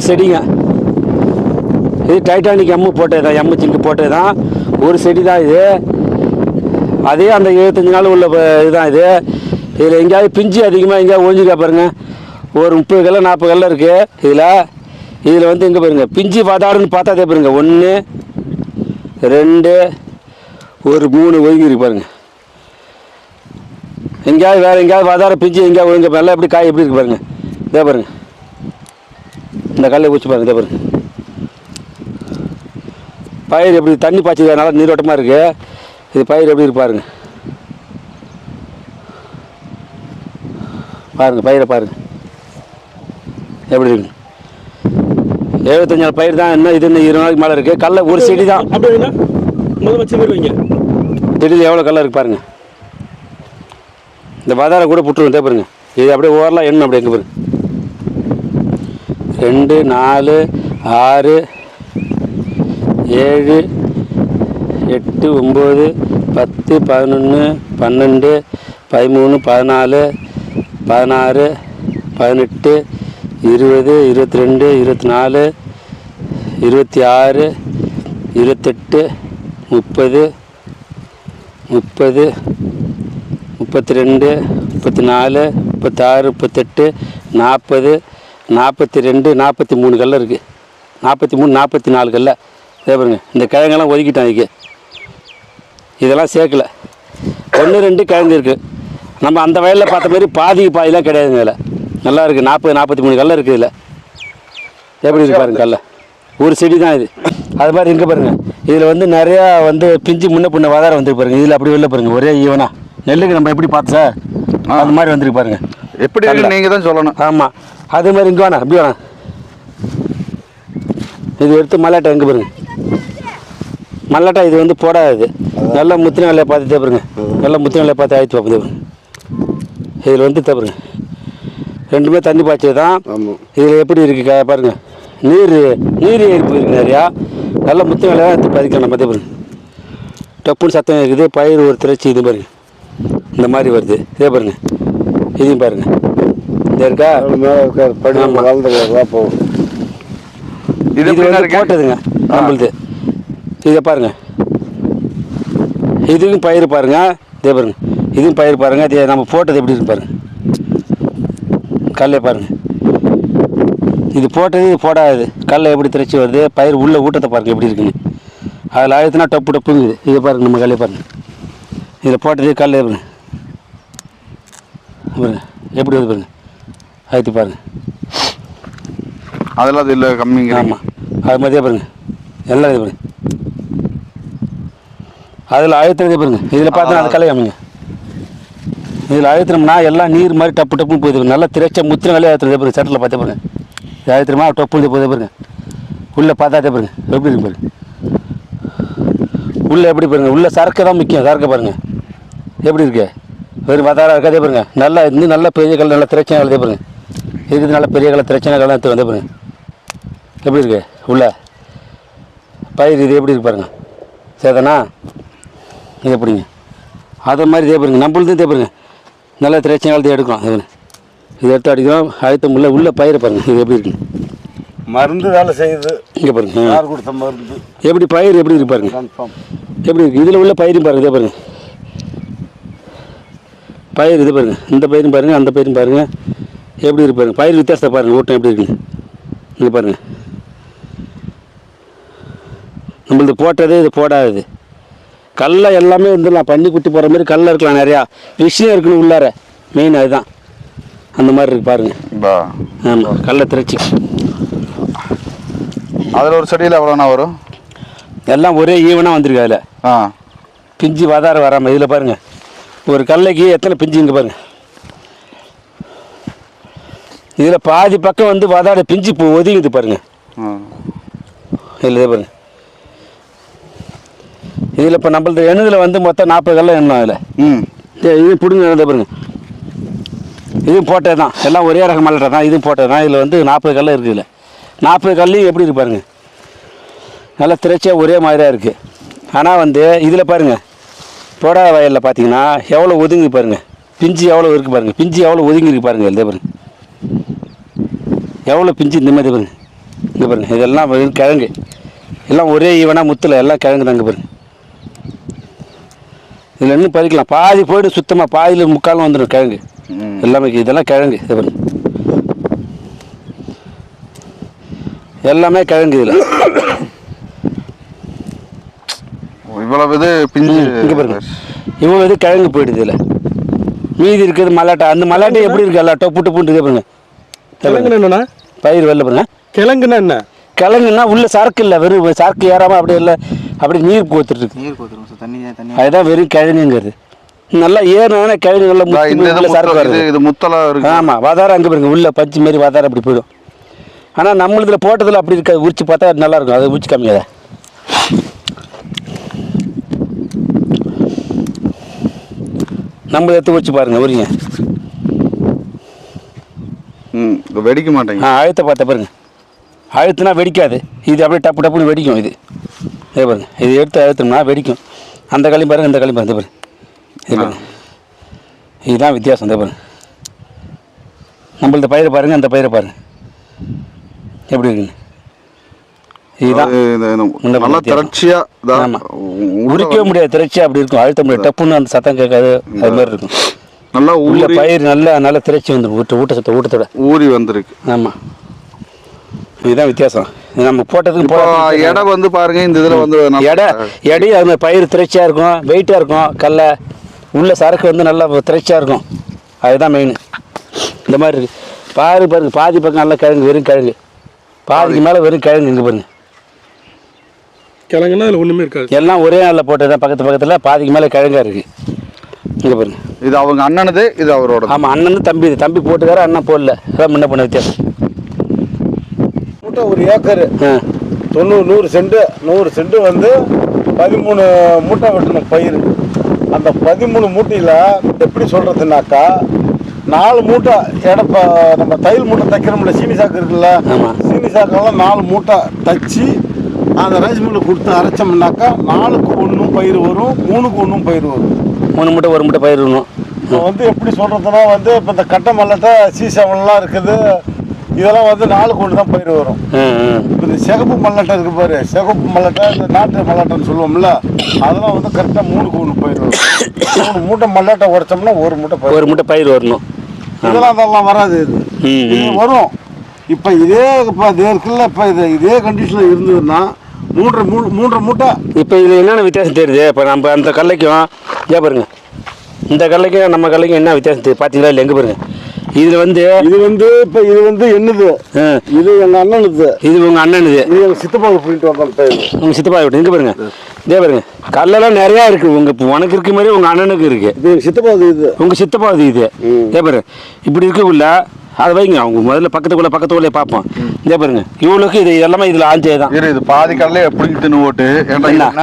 ஒரு செடிங்க. இது டைட்டானிக் எம்மு போட்டது தான் எம்மு சிங்கு போட்டது தான் ஒரு செடி தான் இது. அதே அந்த இருபத்தஞ்சி நாள் உள்ள இதுதான் இது. இதில் எங்கேயாவது பிஞ்சு அதிகமாக எங்கேயாவது ஒழிஞ்சிக்கா பாருங்க. ஒரு முப்பது கல்ல நாற்பது கல்ல இருக்குது இதில். இதில் வந்து எங்கே பாருங்க பிஞ்சு வாதாடுன்னு பார்த்தா அதே பாருங்க. ஒன்று ரெண்டு ஒரு மூணு ஒதுங்கிருக்கு பாருங்கள் பாருங்க. எங்கேயாவது வேறு எங்கேயாவது வாதாட பிஞ்சு எங்கேயாவது ஒழுங்க நல்லா எப்படி காய் எப்படி இருக்கு பாருங்க. இதே பாருங்கள் இந்த கல்லை ஊச்சி பாருங்க பாருங்க. பயிர் எப்படி தண்ணி பாய்ச்சி நல்லா நீரோட்டமாக இருக்கு. இது பயிர் எப்படி இருக்கு பாருங்க. பாருங்க பயிரை பாருங்க. எப்படி இருக்கு? எழுபத்தஞ்சு நாள் பயிர் தான் இன்னும் இது இன்னும் இருபது நாளைக்கு மேலே இருக்கு. கடல ஒரு செடி தான். செடியில் எவ்வளோ கல்ல இருக்கு பாருங்க. இந்த பதாரை கூட புட்டுருங்க தே பாருங்க. இது அப்படியே ஓரலாம் எண்ணம் அப்படியே எங்கே பாருங்க. ரெண்டு நாலு ஆறு ஏழு எட்டு ஒம்பது பத்து பதினொன்று பன்னெண்டு பதிமூணு பதினாலு பதினாறு பதினெட்டு இருபது இருபத்தி ரெண்டு இருபத்தி நாலு இருபத்தி ஆறு இருபத்தெட்டு முப்பது முப்பது முப்பத்தி ரெண்டு முப்பத்தி நாலு முப்பத்தாறு முப்பத்தெட்டு நாற்பது நாற்பத்தி ரெண்டு நாற்பத்தி மூணு கல்ல இருக்குது நாற்பத்தி மூணு நாற்பத்தி நாலு கல்ல. இதே பாருங்க இந்த கிழங்கெல்லாம் ஒதுக்கிட்டேன் இதுக்கு. இதெல்லாம் சேர்க்கல. ஒன்று ரெண்டு கிழங்கு இருக்குது நம்ம அந்த வயலில் பார்த்த மாதிரி பாதிக்கு பாதிலாம் கிடையாதுங்க இதில். நல்லா இருக்குது நாற்பது நாற்பத்தி மூணு கல்ல இருக்குது இதில். எப்படி இருக்கு பாருங்க கல்ல. ஒரு செடி தான் இது. அது மாதிரி இங்கே பாருங்க. இதில் வந்து நிறையா வந்து பிஞ்சு முன்ன பின்ன வாதாரம் வந்துருக்கு பாருங்க. இதில் அப்படி வெளில பாருங்க. ஒரே ஈவனா. நெல்லுக்கு நம்ம எப்படி பார்த்தோம் சார்? அந்த மாதிரி வந்திருக்கு பாருங்க. எப்படி இருக்கு நீங்க தான் சொல்லணும். ஆமாம் அதே மாதிரி இங்கே வேணாம் இப்படி வேணாம் இது எடுத்து மல்லாட்டை எங்கே பாருங்க. மல்லாட்டை இது வந்து போடாது. நல்லா முத்தின வேலையை பார்த்து தேப்பருங்க நல்லா முத்தின வேலையை பார்த்து ஆயிடுச்சு பார்ப்போம் தேப்பருங்க இதில் வந்து தேப்பருங்க ரெண்டுமே தண்ணி பாய்ச்சது தான். இதில் எப்படி இருக்கு கா- பாருங்க. நீர் நீர் ஏறிப்பு இருக்கு நிறையா. நல்ல முத்து வேலையாக எடுத்து பதிக்கலாம் நம்ம பாருங்க. டப்புன்னு சத்தம் இருக்குது பயிர் ஒரு திரைச்சி இது பாருங்க. இந்த மாதிரி வருது. இதே பாருங்க. இதையும் பாருங்க. இது இருக்கா? படி. வளர்ந்துக்கலாம் போகும் இது போட்டதுங்க நம்மளுது. இதை பாருங்க. இதுக்கும் பயிர் பாருங்க. இதே பாருங்க. இதுவும் பயிர் பாருங்க. இது நம்ம போட்டது எப்படி இருக்கு பாருங்க. கல்லை பாருங்க. இது போட்டது இது போடாது கல்லை எப்படி திரைச்சி வருது? பயிர் உள்ள ஊட்டத்தை பாருங்க எப்படி இருக்குன்னு. அதில் ஆயிரத்துனா டப்பு டப்புங்குது. இதை பாருங்க நம்ம கல்லை பாருங்க. இதில் போட்டது கல் பாருங்க. பாருங்க. எப்படி வருது பாருங்க. ஆயிரத்தி பாருங்க. அதெல்லாம் அது இல்லை கம்மிங்க ஆமாம் அது மாதிரியே பாருங்க. எல்லாம் இது பாருங்க. அதில் அழுத்தினதே பாருங்க. இதில் பார்த்தா அது கலையாமிங்க இதில் அழுத்தினோம்னா எல்லாம் நீர் மாதிரி டப்பு டப்புன்னு போகுது நல்லா திரைச்ச முத்தின வேலையை அழுத்துறதே பாருங்க. சட்டில் பார்த்தே பாருங்க. இது அழுத்தினமா டப்பு இது போதே பாருங்க. உள்ளே பார்த்தாதே பாருங்க. எப்படி இருக்கு பாருங்க. உள்ளே எப்படி பாருங்க. உள்ளே சரக்கு தான் முக்கியம். சரக்கு பாருங்க. எப்படி இருக்கு? வெறும் பத்தாயிரம் இருக்காதே பாருங்க. நல்லா இன்னும் நல்ல பெரிய கல் நல்ல திரைச்சனை கலதே பாருங்க. இருக்குது நல்ல பெரிய கல்ல திரைச்சனை கல்லாம் எடுத்து வந்தே பாருங்க. எப்படி இருக்கு? உள்ள. பயிர் இது எப்படி இருக்கு பாருங்க. சேதனா? இது எப்படிங்க அதை மாதிரி இதே பாருங்க. நம்மளுது இதே பாருங்க. நல்ல திரைச்சனை காலத்தை எடுக்கும் இது இதை எடுத்து அடிக்கிறோம். அழுத்தம் உள்ள உள்ள பயிர் பாருங்க. இது எப்படி இருக்குங்க மருந்து வேலை செய்யுது. இங்கே பாருங்க. யார் கொடுத்த மருந்து? எப்படி பயிர் எப்படி இருக்கு பாருங்க. எப்படி இருக்கு? இதில் உள்ள பயிரும் பாருங்க. இதே பாருங்க. பயிர் இது பாருங்க. இந்த பயிரும் பாருங்க. அந்த பயிரும் பாருங்க. எப்படி இருக்கு பாருங்க. பயிர் வித்தியாசத்தை பாருங்க. ஊட்டம் எப்படி இருக்குங்க இங்கே பாருங்க. நம்மளது போட்டது இது போடாதது. கல்லை எல்லாமே வந்து நான் பண்ணி குட்டி போகிற மாதிரி கல்ல இருக்கலாம் நிறையா. விஷயம் இருக்குன்னு உள்ளார. மெயின் அதுதான். அந்த மாதிரி இருக்கு பாருங்க. பா. ஆமாம் கல்லை திரைச்சி. அதில் ஒரு செடியில் எவ்வளோண்ணா வரும்? எல்லாம் ஒரே ஈவனாக வந்திருக்கு அதில். ஆ. பிஞ்சு வாதார வராமல் இதில் பாருங்க. ஒரு கடலைக்கு எத்தனை பிஞ்சு இங்கே பாருங்க. இதில் பாதி பக்கம் வந்து வாதாட பிஞ்சு இப்போ ஒதுங்குது பாருங்க. ஆ. இதில் இதே பாருங்க. இதில் இப்போ நம்மளது எண்ணுதில் வந்து மொத்தம் நாற்பது கல்ல எண்ணம் அதில் ம். இது பிடுங்க இதே பாருங்க. இதுவும் போட்டது தான் எல்லாம் ஒரே ரகம் மலட்டை தான் இதுவும் போட்டது தான் இதில் வந்து நாற்பது கல்ல இருக்குது இதில். நாற்பது கல்லையும் எப்படி இருக்கு பாருங்க. நல்லா திரைச்சியாக ஒரே மாதிரியாக இருக்குது ஆனால் வந்து இதில் பாருங்கள் போடா வயலில் பார்த்தீங்கன்னா எவ்வளோ ஒதுங்கி பாருங்க. பிஞ்சு எவ்வளோ இருக்குது பாருங்க. பிஞ்சு எவ்வளோ ஒதுங்கி இருக்கு பாருங்க இதே பாருங்க. எவ்வளோ பிஞ்சு இந்த மாதிரி பாருங்க. இங்கே பாருங்க இதெல்லாம் கிழங்கு. எல்லாம் ஒரே ஈவனாக முத்தில் எல்லாம் கிழங்கு தாங்க பாருங்க. இதில் இன்னும் பறிக்கலாம். பாதி போய்ட்டு சுத்தமாக பாதியில் முக்காலும் வந்துடும் கிழங்கு. எல்லாமே இதெல்லாம் கிழங்கு இது பாருங்க. எல்லாமே கிழங்கு இதில். இவ்வளவு இது பிஞ்சு. இங்கே பாருங்க. இவ்வளோ இது கிழங்கு போயிடுது இதில். மீதி இருக்கிறது மல்லாட்டை. அந்த மல்லாட்டை எப்படி இருக்கு எல்லாம் டொப்பு இருக்கு பாருங்க. கிழங்குன்னா என்னண்ணா? பயிர் வெளில பாருங்க கிழங்குன்னா என்ன? கிழங்குன்னா உள்ள சரக்கு இல்லை வெறும் சரக்கு ஏறாமல் அப்படியே இல்லை. அப்படியே நீர் கோத்துட்டு இருக்கு. நீர் கோத்துரும் சார். தண்ணி தண்ணி அதுதான் வெறும் கிழங்குங்கிறது. நல்லா ஏறினா கிழங்கு நல்லா சரக்கு முத்தலா- வருது. இது இது முத்தலா இருக்கு. ஆமாம் வதாரம் அங்கே பாருங்க உள்ள பஞ்சு மாரி வதாரம் அப்படி போயிடும். ஆனால் நம்மளதுல போட்டதில் அப்படி இருக்காது. உரிச்சு பார்த்தா நல்லா இருக்கும். அது உரிச்சு கம்மியாத நம்ம எடுத்து உரிச்சு பாருங்க உரிங்க. ம் இது வெடிக்க மாட்டேங்க. ஆ அழுத்த பார்த்த பாருங்க. அழுத்துனா வெடிக்காது. இது அப்படியே டப்பு டப்புன்னு வெடிக்கும் இது. இதே பாருங்க. இது எடுத்து அழுத்தோம்னா வெடிக்கும். அந்த களியும் பாருங்க இந்த களியும் பாருங்க. இதோ பாருங்க. இது பாருங்க இதுதான் வித்தியாசம் இதே பாருங்க. நம்மளது பயிரை பாருங்க அந்த பயிரை பாருங்க. எப்படி இருக்குங்க இதுதான். இந்த நல்லா வித்தியாசம். திரட்சியா இதா- ஆமா. உள்ள உரிக்கவே முடியாது திரைச்சி அப்படி இருக்கும். அழுத்த முடியாது. டப்புன்னு அந்த சத்தம் கேட்காது. அது மாதிரி இருக்கும். நல்லா உள்ள பயிர் நல்லா நல்லா திரைச்சி வந்துடும் ஊட்ட ஊட்டச்சத்தை ஊட்டத்தோட ஊறி வந்திருக்கு. ஆமாம் இதுதான் வித்தியாசம். நம்ம போட்டதுக்கு எடை வந்து பாருங்க இந்த இதுல வந்து எடை எடை அது மாதிரி பயிர் திரைச்சியாக இருக்கும் வெயிட்டாக இருக்கும். கடல உள்ள சரக்கு வந்து நல்லா திரைச்சியாக இருக்கும். அதுதான் மெயின் இந்த மாதிரி இருக்கு. பாரு பாருங்க பாதி பக்கம் நல்லா கிழங்கு வெறும் கிழங்கு. பாதிக்கு மேலே வெறும் கிழங்கு இங்கே பாருங்க. கிழங்குன்னா அதில் ஒன்றுமே இருக்காது. எல்லாம் ஒரே நாளில் போட்டது தான் பக்கத்து பக்கத்தில் பாதிக்கு மேலே கிழங்கா இருக்குது இங்கே பாருங்க. இது அவங்க அண்ணனது இது அவரோட ஆமாம் அண்ணன் தம்பி இது. தம்பி போட்டுக்காரு அண்ணன் போடல. அதான் முன்ன பண்ண வித்தியாசம். மூட்டை ஒரு ஏக்கரு. தொண்ணூறு நூறு சென்ட் நூறு சென்ட் வந்து பதிமூணு மூட்டை வெட்டணும் பயிர். அந்த பதிமூணு மூட்டையில் எப்படி சொல்கிறதுனாக்கா நாலு மூட்டை எடப்ப நம்ம தையல் மூட்டை தைக்கிறோம்ல சீனி சாக்கு இருக்குல்ல ஆமா. சீனி சாக்கெல்லாம் நாலு மூட்டை தச்சு அந்த ரைஸ் மில்லில் கொடுத்து அரைச்சோம்னாக்கா நாலுக்கு ஒன்றும் பயிர் வரும் மூணுக்கு ஒன்றும் பயிர் வரும். மூணு மூட்டை ஒரு மூட்டை பயிர் விடணும் இப்போ வந்து எப்படி சொல்கிறதுனா வந்து இப்போ இந்த கட்டை மல்லட்டை சீசவன்லாம் இருக்குது. இதெல்லாம் வந்து நாலுக்கு ஒன்று தான் பயிர் வரும். இப்போ இந்த சிகப்பு மல்லட்டை இருக்கு பாரு. சிகப்பு மல்லட்டை இந்த நாட்டு மல்லட்டைன்னு சொல்லுவோம்ல அதெல்லாம் வந்து கரெக்டாக மூணுக்கு ஒன்று பயிர் வரும். மூணு மூட்டை மல்லாட்டை உடைச்சோம்னா ஒரு மூட்டை ஒரு மூட்டை பயிர் வரணும். இதெல்லாம் அதெல்லாம் வராது இது. வரும். இப்போ இதே இப்போ இது இருக்குல்ல இப்போ இது இதே கண்டிஷனில் இருந்ததுன்னா மூன்றரை மூ மூன்றரை மூட்டை. இப்போ இதில் என்னென்ன வித்தியாசம் தெரியுது? இப்போ நம்ம அந்த கடலைக்கும் ஏன் பாருங்க. இந்த கடலைக்கும் நம்ம கடலைக்கும் என்ன வித்தியாசம் தெரியுது? பார்த்தீங்களா இல்லை எங்கே பாருங்க. இதில் வந்து இது வந்து இப்போ இது வந்து என்னது? இது எங்கள் அண்ணனுது. இது உங்கள் அண்ணனுது. இது எங்கள் சித்தப்பாவுக்கு போயிட்டு வந்த பயிர் உங்கள் சித்தப்பா விட்டு இங்கே பாருங்க. இதே பாருங்க. கடலெல்லாம் நிறையா இருக்குது உங்கள் இப்போ உனக்கு இருக்க மாதிரி உங்கள் அண்ணனுக்கு இருக்குது இது சித்தப்பாவுக்கு இது. உங்கள் சித்தப்பா இது. இது இதே பாருங்க. இப்படி இருக்கக்குள்ள அதை வைங்க. அவங்க முதல்ல பக்கத்துக்குள்ள பக்கத்துக்குள்ளே பார்ப்போம். இதே பாருங்க. இவளுக்கு இது எல்லாமே இதில் ஆஞ்சே தான். இரு இது பாதி கடலையே பிடிங்கி தின்னு ஓட்டு. என்ன?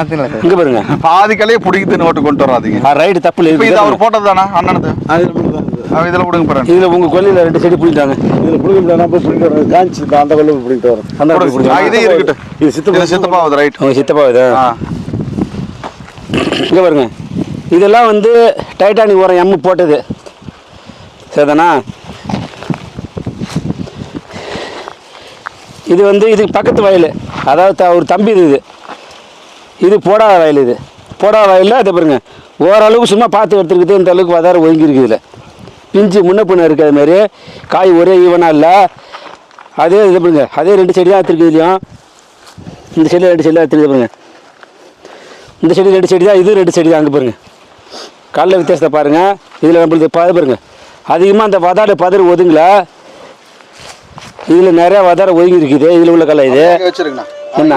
இங்கே பாருங்க. பாதி கடலையே பிடிங்கி தின்னு ஓட்டு கொண்டு வராதீங்க. ரைடு தப்பு இப்போ இது இல்லை அவர் போட்டது தானே அண்ணனது? இதில் விடுங்க பாருங்க இதில் உங்கள் கொல்லையில் ரெண்டு செடி பிடிட்டாங்க இதில் பிடிக்க முடியாது நான் போய் பிடிக்கிட்டு வரேன் காஞ்சி அந்த கொள்ள பிடிக்கிட்டு வரேன் அந்த. இதே இருக்கட்டும். இது சித்தப்பா இது சித்தப்பாவது ரைட் உங்கள் சித்தப்பா இங்கே பாருங்க. இதெல்லாம் வந்து டைட்டானிக் உரம் எம்மு போட்டது. சரிதானா? இது வந்து இதுக்கு பக்கத்து வயல். அதாவது ஒரு தம்பி இது இது. இது போடாத வயல் இது. போடாத வயலில் அதை பாருங்க ஓரளவுக்கு சும்மா பார்த்து எடுத்துருக்குது இந்த அளவுக்கு வதாரம் ஒதுங்கி இதில். பிஞ்சு முன்ன பின்ன இருக்குது அது மாதிரி காய் ஒரே ஈவனாக இல்லை. அதே இது பாருங்க அதே ரெண்டு செடி தான் எடுத்துருக்கு இதுலையும். இந்த செடி ரெண்டு செடி தான் எடுத்துருக்கு பாருங்க. இந்த செடி ரெண்டு செடி தான் இது ரெண்டு செடி தான் அங்கே பாருங்க. கடல வித்தியாசத்தை பாருங்கள் இதில் நம்மளுக்கு பத பாருங்க. அதிகமாக அந்த வதாடு பதறு ஒதுங்கலை. இதில் நிறையா வதார ஒதுங்கி இருக்குது. இதில் உள்ள கடலை இது. என்ன?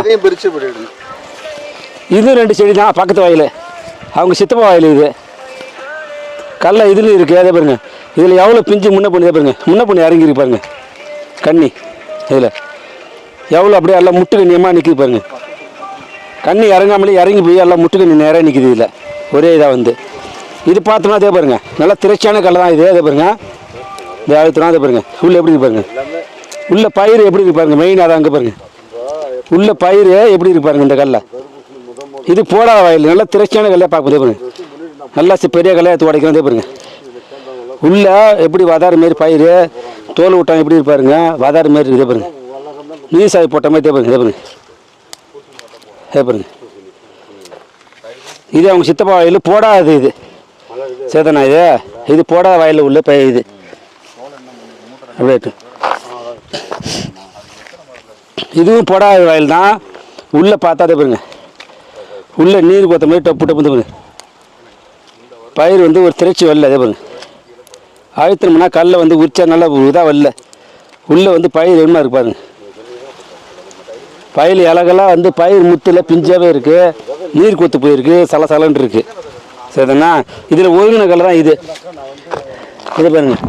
இது ரெண்டு செடி தான் பக்கத்து வயல். அவங்க சித்தப்பா வயல் இது. கடலை இதுலேயும் இருக்குது அதே பாருங்க. இதில் எவ்வளோ பிஞ்சு முன்ன பண்ணி பாருங்க. முன்ன பண்ணி இறங்கிருக்கு பாருங்க. கண்ணி. இதில். எவ்வளோ அப்படியே எல்லாம் முட்டு கண்ணியமாக நிற்கிது பாருங்க. கண்ணி இறங்காமலே இறங்கி போய் எல்லாம் முட்டு கண்ணி நேராக நிற்கிது இதில். ஒரே இதாக வந்து. இது பார்த்தோம்னா அதே பாருங்க. நல்லா திரைச்சியான கடலை தான் இது. அதே பாருங்க. இந்த அழுத்தினா அதே பாருங்க. உள்ள எப்படி பாருங்க. உள்ள பயிர் எப்படி இருக்கு பாருங்க மெயின் அதான் அங்கே பாருங்க. உள்ள பயிர் எப்படி இருக்கு பாருங்க இந்த கல்ல. இது போடாத வயல் நல்லா திரைச்சியான கல்லையாக பார்ப்பதே பாருங்க. நல்லா பெரிய கல்லையை எடுத்து உடைக்கிறதே பாருங்க. உள்ள எப்படி வதாறு மாரி பயிர் தோல் விட்டாங்க எப்படி இருப்பாருங்க வதாறு மாரி இதே பாருங்க. நீர் சாய் போட்ட மாதிரி தேப்பாருங்க பாருங்க இதே பாருங்க. இதே பாருங்க. இது அவங்க சித்தப்பா வயல் போடாது இது. சேதனா இது. இது போடாத வயலில் உள்ள பயிர் இது. அப்படியே இதுவும் போடாத வயல் தான். உள்ளே பார்த்தாதே பாருங்க. உள்ளே நீர் கொத்த மாதிரி டப்பு டப்பு பாருங்க. பயிர் வந்து ஒரு திரைச்சி வரல அதே பாருங்க. அழுத்தணும்னா கல்லில் வந்து உரிச்சா நல்லா இதாக வரல. உள்ளே வந்து பயிர் என்ன இருக்கு பாருங்க. பயிர் இலகெல்லாம் வந்து பயிர் முத்தில் பிஞ்சாவே இருக்குது நீர் கொத்து போயிருக்கு சல இருக்குது சரிதானா? இதில் ஒருங்கின கல் தான் இது. இது பாருங்கள்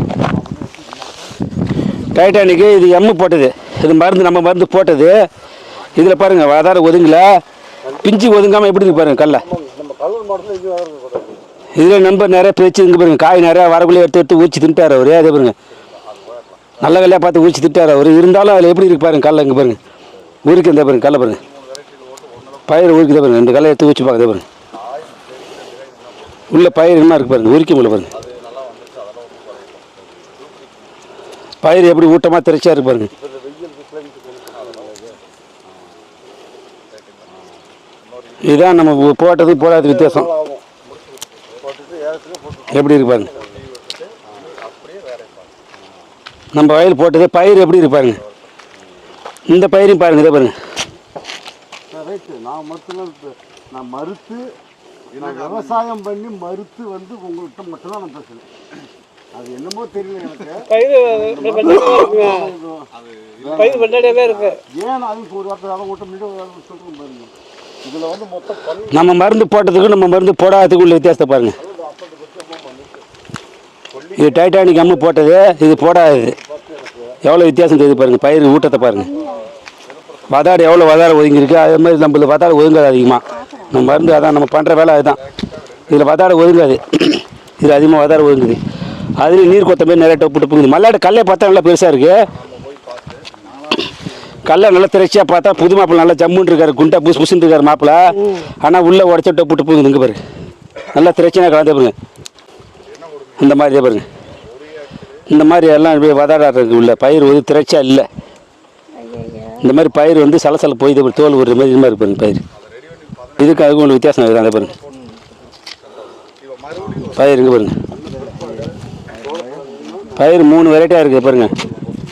டைட்டானிக்கு இது எம்மு போட்டது. இது மருந்து நம்ம மருந்து போட்டது. இதில் பாருங்கள் வாதார ஒதுங்கல. பிஞ்சு ஒதுங்காமல் எப்படி இருக்கு பாருங்கள் கல்லை. இதில் நம்பர் நிறைய பிரிச்சு இங்கே பாருங்க காய் நிறையா வரக்குள்ளே எடுத்து எடுத்து ஊச்சி தின்ட்டார் அவர். அதே பாருங்க. நல்ல வேலையாக பார்த்து ஊச்சி திட்டார் அவர். இருந்தாலும் அதில் எப்படி இருக்கு பாருங்கள் கல்லை இங்கே பாருங்கள் ஊருக்கு இந்த பாருங்கள் கல்லை பாருங்கள் பயிர் ஊருக்கு தான் ரெண்டு கல்லை எடுத்து ஊச்சி பார்க்குதே பாருங்கள் உள்ள பயிர் என்ன இருக்கு பாருங்க உரிக்க உள்ள பாருங்கள் பயிர் எப்படி ஊட்டமாக திரைச்சா இருக்கு பாருங்க. இதுதான் நம்ம போட்டது போடாத வித்தியாசம். எப்படி இருக்கு பாருங்க. நம்ம வயல் போட்டது பயிர் எப்படி இருக்கு பாருங்க. இந்த பயிரையும் பாருங்க இதை பாருங்க. நான் மட்டும் நான் மறுத்து விவசாயம் பண்ணி மறுத்து வந்து உங்கள்கிட்ட மட்டும்தான் நான் பேசுகிறேன் அது என்னமோ தெரியல எனக்கு. பயிர் பயிர் வெள்ளாடியாவே இருக்கு. ஏன் அதுக்கு ஒரு வார்த்தை அதை மட்டும் மீண்டும் சொல்கிறேன் பாருங்க. இதில் வந்து மொத்தம் பல் நம்ம மருந்து போட்டதுக்கும் நம்ம மருந்து போடாததுக்கும் உள்ள வித்தியாசத்தை பாருங்க. இது டைட்டானிக் அம்மு போட்டது இது போடாதது. எவ்வளோ வித்தியாசம் தெரியுது பாருங்க பயிர் ஊட்டத்தை பாருங்க. வதாடு எவ்வளோ வதாடு ஒதுங்கியிருக்கு அதே மாதிரி நம்மளுக்கு வதாடு ஒதுங்காது அதிகமாக நம்ம மருந்து அதான் நம்ம பண்ணுற வேலை அதுதான். இதில் வதாடு ஒதுங்காது. இதில் அதிகமாக வதாடு ஒதுங்குது. அதுலேயும் நீர் கொத்த மாதிரி நிறைய டப்பு டப்புங்குது. மல்லாட்டு கல்லை பார்த்தா நல்லா பெருசாக இருக்குது கல்லை நல்லா திரைச்சியாக பார்த்தா புது மாப்பிள்ள நல்லா ஜம்முன்னு இருக்காரு குண்டா புஸ் புசுன்னு இருக்காரு மாப்பிள்ள ஆனால் உள்ளே உடச்ச டப்பு டப்புங்குது இங்கே பாரு. நல்லா திரைச்சினா கலந்தே பாருங்க. இந்த மாதிரி பாருங்க. இந்த மாதிரி எல்லாம் இப்படி வதாடாடுறது உள்ள. பயிர் வந்து திரைச்சா இல்லை. இந்த மாதிரி பயிர் வந்து சலசல போய் இது தோல் ஒரு மாதிரி இது மாதிரி பாருங்க பயிர். இதுக்கு அதுக்கு ஒன்று வித்தியாசம் இருக்குது அந்த பாருங்க. பயிர் பாருங்க. பயிர் மூணு வெரைட்டியாக இருக்குது பாருங்க.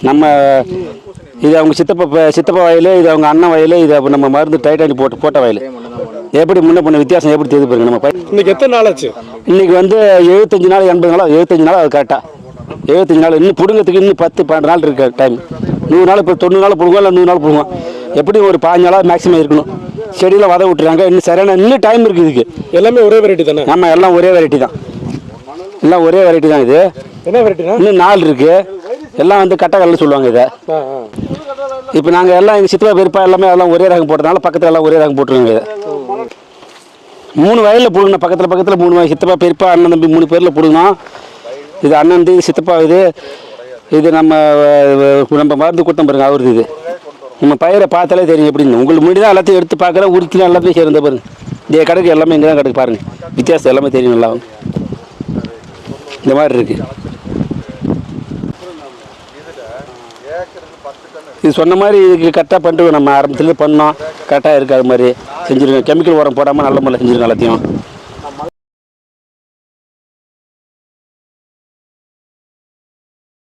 நம்ம இது அவங்க சித்தப்பா சித்தப்பா வயல் இது அவங்க அண்ணன் வயல் இது அப்ப நம்ம மருந்து டைட்டானி போட்டு போட்ட வயல். எப்படி முன்ன பண்ண வித்தியாசம் எப்படி தெரியுது பாருங்க நம்ம பயிர். இன்னைக்கு எத்தனை நாள் ஆச்சு? இன்னைக்கு வந்து எழுபத்தஞ்சு நாள் எண்பது நாள் எழுபத்தஞ்சு நாள் அது கரெக்டாக எழுபத்தஞ்சு நாள் இன்னும் பிடுங்கிறதுக்கு இன்னும் பத்து பன்னெண்டு நாள் இருக்கு டைம் நூறு நாள் இப்போ தொண்ணூறு நாள் பிடுங்குவோம் இல்லை நூறு நாள் பிடுங்குவோம் எப்படி ஒரு பாஞ்சு நாளாக மேக்ஸிமம் இருக்கணும். செடியில் வத விட்டுறாங்க இன்னும் சரியான இன்னும் டைம் இருக்குது இதுக்கு. எல்லாமே ஒரே வெரைட்டி தானே? நம்ம எல்லாம் ஒரே வெரைட்டி தான். எல்லாம் ஒரே வெரைட்டி தான் இது. என்ன வெரைட்டினா இன்னும் நாள் இருக்கு. எல்லாம் வந்து கட்டக்கல்னு சொல்லுவாங்க இதை. இப்போ நாங்கள் எல்லாம் எங்கள் சித்தப்பா பெருப்பா எல்லாமே எல்லாம் ஒரே ரகம் போட்டதுனால பக்கத்தில் எல்லாம் ஒரே ரகம் போட்டுருவாங்க இதை. மூணு வயலில் பிடுங்கணும் பக்கத்தில் பக்கத்தில் மூணு வயல். சித்தப்பா பெரியப்பா அண்ணன் தம்பி மூணு பேரில் பிடுங்கணும் இது அண்ணன் இது சித்தப்பா இது. இது நம்ம நம்ம மருந்து கூட்டம் பாருங்க அவருது இது. நம்ம பயிரை பார்த்தாலே தெரியும் எப்படின்னு. உங்களுக்கு முன்னாடி தான் எல்லாத்தையும் எடுத்து பார்க்குறேன் உரிக்கலாம் எல்லாத்தையும் சேர்ந்த பாருங்க. இந்த கடைக்கு எல்லாமே இங்கே தான் கிடக்கு பாருங்க. வித்தியாசம் எல்லாமே தெரியும் நல்லா. இந்த மாதிரி இருக்குது இது சொன்ன மாதிரி இதுக்கு கரெக்டாக பண்ணிட்டு நம்ம ஆரம்பத்துலேருந்து பண்ணோம். கரெக்டாக இருக்குது அது மாதிரி. செஞ்சுருக்கோம் கெமிக்கல் உரம் போடாமல் நல்ல முறையில் செஞ்சுருக்கோம் எல்லாத்தையும்.